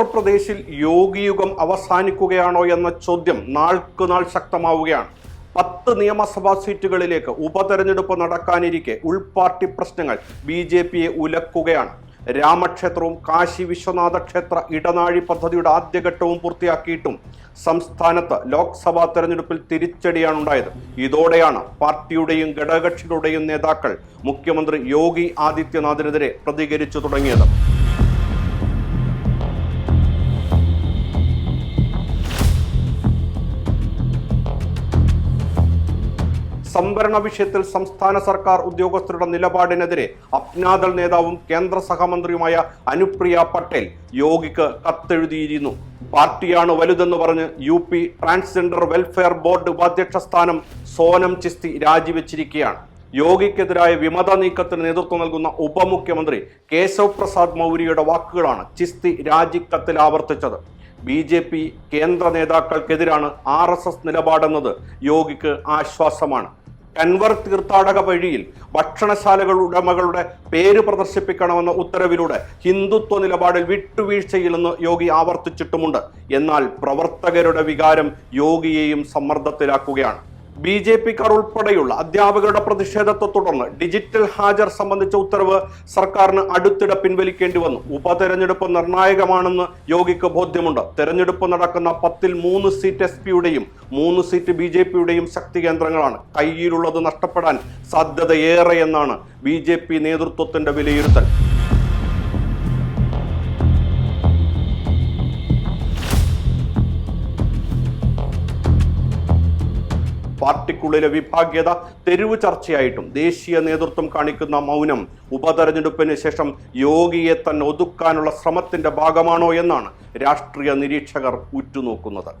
ഉത്തർപ്രദേശിൽ യോഗിയുഗം അവസാനിക്കുകയാണോ എന്ന ചോദ്യം നാൾക്കുനാൾ ശക്തമാവുകയാണ്. പത്ത് നിയമസഭാ സീറ്റുകളിലേക്ക് ഉപതെരഞ്ഞെടുപ്പ് നടക്കാനിരിക്കെ ഉൾപാർട്ടി പ്രശ്നങ്ങൾ ബി ജെ പിയെ ഉലക്കുകയാണ്. രാമക്ഷേത്രവും കാശി വിശ്വനാഥ ക്ഷേത്ര ഇടനാഴി പദ്ധതിയുടെ ആദ്യഘട്ടവും പൂർത്തിയാക്കിയിട്ടും സംസ്ഥാനത്ത് ലോക്സഭാ തെരഞ്ഞെടുപ്പിൽ തിരിച്ചടിയാണ് ഉണ്ടായത്. ഇതോടെയാണ് പാർട്ടിയുടെയും ഘടകകക്ഷികളുടെയും നേതാക്കൾ മുഖ്യമന്ത്രി യോഗി ആദിത്യനാഥിനെതിരെ പ്രതികരിച്ചു തുടങ്ങിയത്. സംവരണ വിഷയത്തിൽ സംസ്ഥാന സർക്കാർ ഉദ്യോഗസ്ഥരുടെ നിലപാടിനെതിരെ അപ്നാദൾ നേതാവും കേന്ദ്ര സഹമന്ത്രിയുമായ അനുപ്രിയ പട്ടേൽ യോഗിക്ക് കത്തെഴുതിയിരുന്നു. പാർട്ടിയാണ് വലുതെന്ന് പറഞ്ഞ് U P transgender welfare board ഉപാധ്യക്ഷ സ്ഥാനം സോനം ചിസ്തി രാജിവെച്ചിരിക്കുകയാണ്. യോഗിക്കെതിരായ വിമത നീക്കത്തിന് നേതൃത്വം നൽകുന്ന ഉപമുഖ്യമന്ത്രി കേശവ് പ്രസാദ് മൗര്യയുടെ വാക്കുകളാണ് ചിസ്തി രാജിക്കത്തിൽ ആവർത്തിച്ചത്. ബി ജെ പി കേന്ദ്ര നേതാക്കൾക്കെതിരാണ് ആർ എസ് എസ് നിലപാടെന്നത് യോഗിക്ക് ആശ്വാസമാണ്. കൻവർ തീർത്ഥാടക വഴിയിൽ ഭക്ഷണശാലകൾ ഉടമകളുടെ പേര് പ്രദർശിപ്പിക്കണമെന്ന ഉത്തരവിലൂടെ ഹിന്ദുത്വ നിലപാടിൽ വിട്ടുവീഴ്ചയില്ലെന്ന് യോഗി ആവർത്തിച്ചിട്ടുമുണ്ട്. എന്നാൽ പ്രവർത്തകരുടെ വികാരം യോഗിയെയും സമ്മർദ്ദത്തിലാക്കുകയാണ്. ബി ജെ പിക്കാർ ഉൾപ്പെടെയുള്ള അധ്യാപകരുടെ പ്രതിഷേധത്തെ തുടർന്ന് ഡിജിറ്റൽ ഹാജർ സംബന്ധിച്ച ഉത്തരവ് സർക്കാരിന് അടുത്തിടെ പിൻവലിക്കേണ്ടി വന്നു. ഉപതെരഞ്ഞെടുപ്പ് നിർണായകമാണെന്ന് യോഗിക്ക് ബോധ്യമുണ്ട്. തെരഞ്ഞെടുപ്പ് നടക്കുന്ന പത്തിൽ മൂന്ന് സീറ്റ് എസ് പിയുടെയും മൂന്ന് സീറ്റ് ബി ജെ പിയുടെയും ശക്തി കേന്ദ്രങ്ങളാണ്. കയ്യിലുള്ളത് നഷ്ടപ്പെടാൻ സാധ്യതയേറെയെന്നാണ് ബി ജെ പി നേതൃത്വത്തിന്റെ വിലയിരുത്തൽ. പാർട്ടിക്കുള്ളിലെ വിഭാഗ്യത തെരുവ് ചർച്ചയായിട്ടും ദേശീയ നേതൃത്വം കാണിക്കുന്ന മൗനം ഉപതെരഞ്ഞെടുപ്പിന് ശേഷം യോഗിയെ തന്നെ ഒതുക്കാനുള്ള ശ്രമത്തിന്റെ ഭാഗമാണോ എന്നാണ് രാഷ്ട്രീയ നിരീക്ഷകർ ഉറ്റുനോക്കുന്നത്.